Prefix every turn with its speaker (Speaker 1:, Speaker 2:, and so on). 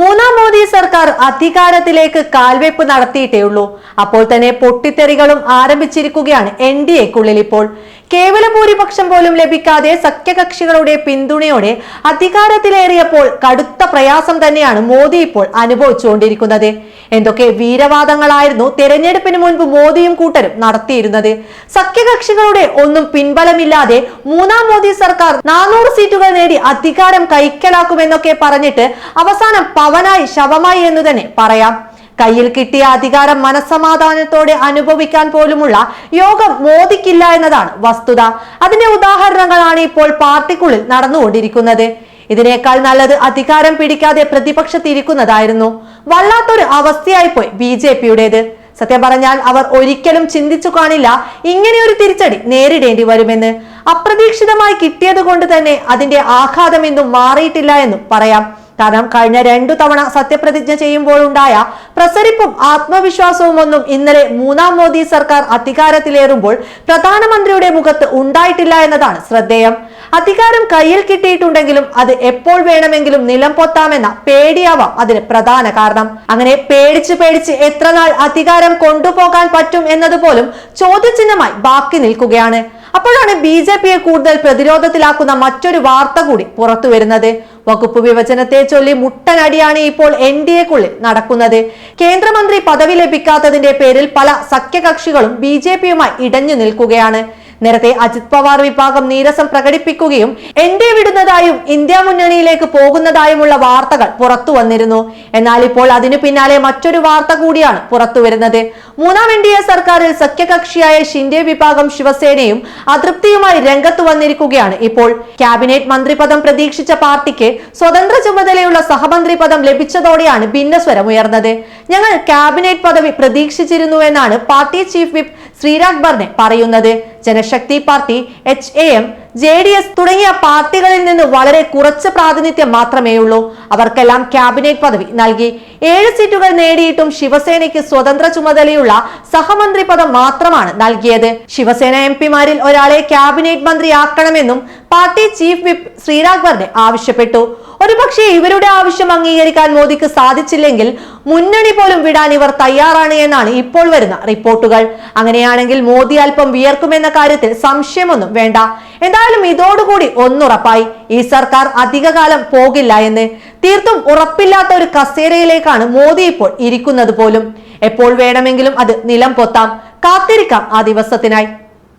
Speaker 1: മൂന്നാം മോദി സർക്കാർ അധികാരത്തിലേക്ക് കാൽവെപ്പ് നടത്തിയിട്ടേ ഉള്ളൂ. അപ്പോൾ തന്നെ പൊട്ടിത്തെറികളും ആരംഭിച്ചിരിക്കുകയാണ് എൻ ഡി എക്കുള്ളിൽ ഇപ്പോൾ. കേവല ഭൂരിപക്ഷം പോലും ലഭിക്കാതെ സഖ്യകക്ഷികളുടെ പിന്തുണയോടെ അധികാരത്തിലേറിയപ്പോൾ കടുത്ത പ്രയാസം തന്നെയാണ് മോദി ഇപ്പോൾ അനുഭവിച്ചുകൊണ്ടിരിക്കുന്നത്. എന്തൊക്കെ വീരവാദങ്ങളായിരുന്നു തെരഞ്ഞെടുപ്പിന് മുൻപ് മോദിയും കൂട്ടരും നടത്തിയിരുന്നത്. സഖ്യകക്ഷികളുടെ ഒന്നും പിൻബലമില്ലാതെ മൂന്നാം മോദി സർക്കാർ നാനൂറ് സീറ്റുകൾ നേടി അധികാരം കൈക്കലാക്കുമെന്നൊക്കെ പറഞ്ഞിട്ട് അവസാനം പവനായി ശവമായി എന്ന് തന്നെ പറയാം. കയ്യിൽ കിട്ടിയ അധികാരം മനസ്സമാധാനത്തോടെ അനുഭവിക്കാൻ പോലുമുള്ള യോഗം മോദിക്കില്ല എന്നതാണ് വസ്തുത. അതിന്റെ ഉദാഹരണങ്ങളാണ് ഇപ്പോൾ പാർട്ടിക്കുള്ളിൽ നടന്നുകൊണ്ടിരിക്കുന്നത്. ഇതിനേക്കാൾ നല്ലത് അധികാരം പിടിക്കാതെ പ്രതിപക്ഷത്തിരിക്കുന്നതായിരുന്നു. വല്ലാത്തൊരു അവസ്ഥയായി പോയി ബി ജെ പിയുടേത്. സത്യം പറഞ്ഞാൽ അവർ ഒരിക്കലും ചിന്തിച്ചു കാണില്ല ഇങ്ങനെയൊരു തിരിച്ചടി നേരിടേണ്ടി വരുമെന്ന്. അപ്രതീക്ഷിതമായി കിട്ടിയത് കൊണ്ട് തന്നെ അതിന്റെ ആഘാതം ഇന്നും മാറിയിട്ടില്ല എന്നും പറയാം. കാരണം കഴിഞ്ഞ രണ്ടു തവണ സത്യപ്രതിജ്ഞ ചെയ്യുമ്പോൾ ഉണ്ടായ പ്രസരിപ്പും ആത്മവിശ്വാസവും ഒന്നും ഇന്നലെ മൂന്നാം മോദി സർക്കാർ അധികാരത്തിലേറുമ്പോൾ പ്രധാനമന്ത്രിയുടെ മുഖത്ത് ഉണ്ടായിട്ടില്ല എന്നതാണ് ശ്രദ്ധേയം. അധികാരം കയ്യിൽ കിട്ടിയിട്ടുണ്ടെങ്കിലും അത് എപ്പോൾ വേണമെങ്കിലും നിലം പൊത്താമെന്ന പേടിയാവാം അതിന് പ്രധാന കാരണം. അങ്ങനെ പേടിച്ച് പേടിച്ച് എത്ര നാൾ അധികാരം കൊണ്ടുപോകാൻ പറ്റും എന്നതുപോലും ചോദ്യചിഹ്നമായി ബാക്കി നിൽക്കുകയാണ്. അപ്പോഴാണ് ബി ജെ പിയെ കൂടുതൽ പ്രതിരോധത്തിലാക്കുന്ന മറ്റൊരു വാർത്ത കൂടി പുറത്തു വരുന്നത്. വകുപ്പ് വിഭജനത്തെ ചൊല്ലി മുട്ടനടിയാണ് ഇപ്പോൾ എൻ ഡി എക്കുള്ളിൽ നടക്കുന്നത്. കേന്ദ്രമന്ത്രി പദവി ലഭിക്കാത്തതിന്റെ പേരിൽ പല സഖ്യകക്ഷികളും ബി ജെ പിയുമായി ഇടഞ്ഞു നിൽക്കുകയാണ്. നേരത്തെ അജിത് പവാർ വിഭാഗം നീരസം പ്രകടിപ്പിക്കുകയും എൻ ഡി എ വിടുന്നതായും ഇന്ത്യ മുന്നണിയിലേക്ക് പോകുന്നതായുമുള്ള വാർത്തകൾ പുറത്തു വന്നിരുന്നു. എന്നാൽ ഇപ്പോൾ അതിനു പിന്നാലെ മറ്റൊരു വാർത്ത കൂടിയാണ് പുറത്തു വരുന്നത്. മൂന്നാം എൻ ഡി എ സർക്കാരിൽ സഖ്യകക്ഷിയായ ഷിൻഡെ വിഭാഗം ശിവസേനയും അതൃപ്തിയുമായി രംഗത്ത് വന്നിരിക്കുകയാണ് ഇപ്പോൾ. ക്യാബിനറ്റ് മന്ത്രിപദം പ്രതീക്ഷിച്ച പാർട്ടിക്ക് സ്വതന്ത്ര ചുമതലയുള്ള സഹമന്ത്രി പദം ലഭിച്ചതോടെയാണ് ഭിന്നസ്വരം ഉയർന്നത്. ഞങ്ങൾ ക്യാബിനറ്റ് പദവി പ്രതീക്ഷിച്ചിരുന്നു എന്നാണ് party chief whip Shrirang Barne പറയുന്നത്. Janashakti party H A M J D S തുടങ്ങിയ പാർട്ടികളിൽ നിന്ന് വളരെ കുറച്ച് പ്രാതിനിധ്യം മാത്രമേ ഉള്ളൂ. അവർക്കെല്ലാം ക്യാബിനറ്റ് പദവി നൽകി. ഏഴ് സീറ്റുകൾ നേടിയിട്ടും ശിവസേനയ്ക്ക് സ്വതന്ത്ര ചുമതലയുള്ള സഹമന്ത്രി പദം മാത്രമാണ് നൽകിയത്. ശിവസേന എം പിമാരിൽ ഒരാളെ ക്യാബിനറ്റ് മന്ത്രിയാക്കണമെന്നും പാർട്ടി ചീഫ് വിപ്പ് ശ്രീരാഗ്ബറിനെ ആവശ്യപ്പെട്ടു. ഒരുപക്ഷെ ഇവരുടെ ആവശ്യം അംഗീകരിക്കാൻ മോദിക്ക് സാധിച്ചില്ലെങ്കിൽ മുന്നണി പോലും വിടാൻ ഇവർ തയ്യാറാണ് എന്നാണ് ഇപ്പോൾ വരുന്ന റിപ്പോർട്ടുകൾ. അങ്ങനെയാണെങ്കിൽ മോദി അല്പം വിയർക്കുമെന്ന കാര്യത്തിൽ സംശയമൊന്നും വേണ്ട. എന്തായാലും ഇതോടുകൂടി ഒന്നുറപ്പായി. ഈ സർക്കാർ അധികകാലം പോകില്ല എന്ന്. തീർത്തും ഉറപ്പില്ലാത്ത ഒരു കസേരയിലേക്കാണ് മോദി ഇപ്പോൾ ഇരിക്കുന്നത് പോലും. എപ്പോൾ വേണമെങ്കിലും അത് നിലം പൊത്താം. കാത്തിരിക്കാം ആ ദിവസത്തിനായി.